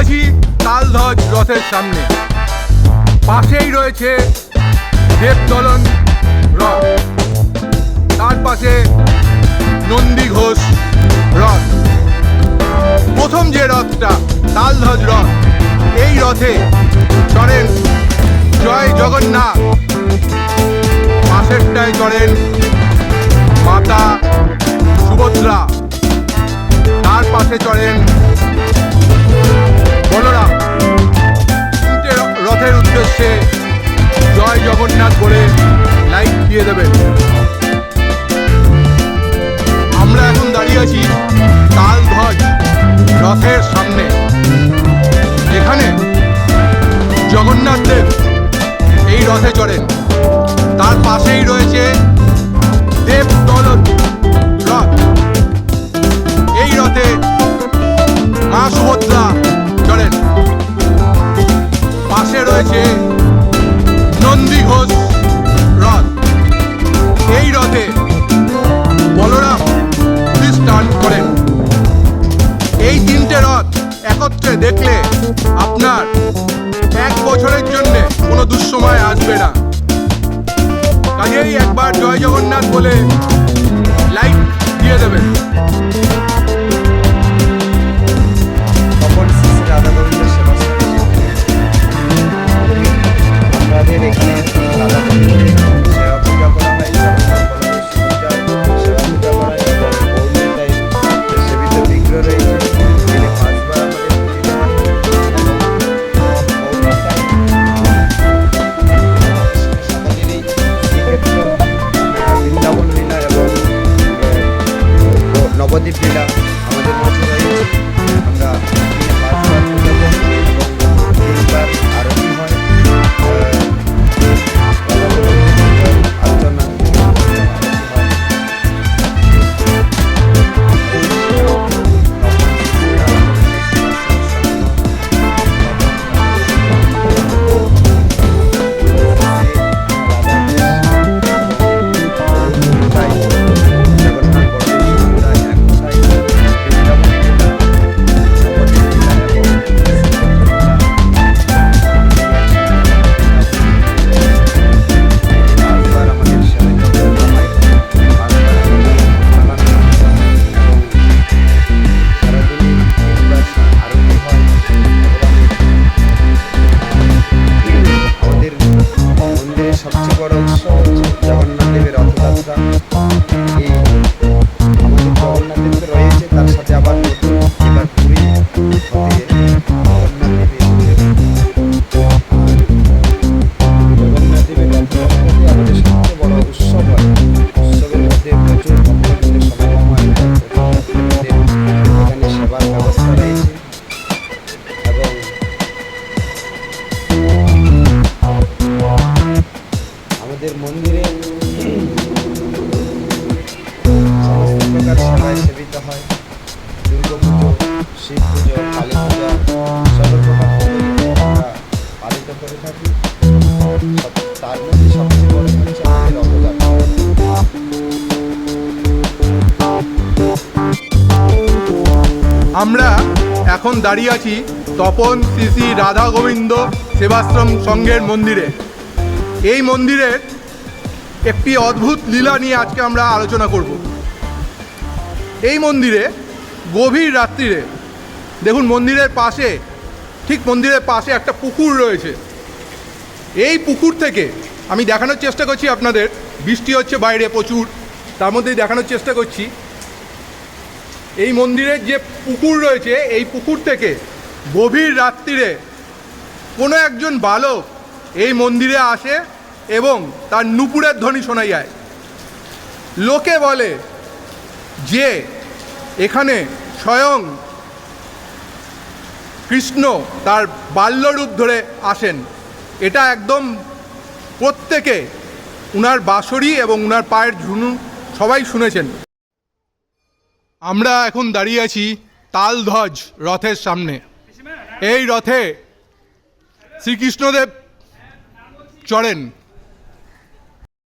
আছি তালধ্বজ রথের সামনে। পাশেই রয়েছে দেবদলন রথ। তার পাশে নন্দী ঘোষ রথ। প্রথম যে রথটা, তালধ্বজ রথ, এই রথে চড়েন জয় জগন্নাথ। পাশেরটায় চড়েন মাতা সুভদ্রা। তার পাশে চড়েন বলরাম রথের উদ্দেশ্যে জয় জগন্নাথ বলে লাইক দিয়ে দেবেন। ঘোষ রথ। এই রথে বলরাম স্টান করেন এই তিনটে রথ একত্রে দেখলে আপনার এক বছরের জন্য কোনো দুঃসময় আসবে না। কাজেই একবার জয় জগন্নাথ বলে লাইট দিয়ে দেবেন। আমাদের মন্দিরে সমস্ত প্রকার সেবায় সেবিত হয় দুর্গা পুজো শিব পুজো কালী সর্বপ্রকার পালিত করে থাকি তার মধ্যে সবচেয়ে বড় হচ্ছে আমাদের রথযাত্রা আমরা এখন দাঁড়িয়ে আছি তপন, শ্রী শ্রী রাধা গোবিন্দ সেবাশ্রম সংঘের মন্দিরে। এই মন্দিরের একটি অদ্ভুত লীলা নিয়ে আজকে আমরা আলোচনা করব। এই মন্দিরে গভীর রাত্রিরে, দেখুন মন্দিরের পাশে, ঠিক মন্দিরের পাশে একটা পুকুর রয়েছে। এই পুকুর থেকে আমি দেখানোর চেষ্টা করছি আপনাদের, বৃষ্টি হচ্ছে বাইরে প্রচুর, তার মধ্যেই দেখানোর চেষ্টা করছি। এই মন্দিরের যে পুকুর রয়েছে, এই পুকুর থেকে গভীর রাত্রিরে কোনো একজন বালক এই মন্দিরে আসে এবং তার নুপুরের ধ্বনি শোনা যায়। লোকে বলে যে এখানে স্বয়ং কৃষ্ণ তার বাল্যরূপ ধরে আসেন। এটা একদম প্রত্যেকে উনার বাঁশরি এবং উনার পায়ের ঝুনু সবাই শুনেছেন। আমরা এখন দাঁড়িয়ে আছি তালধ্বজ রথের সামনে। এই রথে শ্রীকৃষ্ণদেব চড়েন।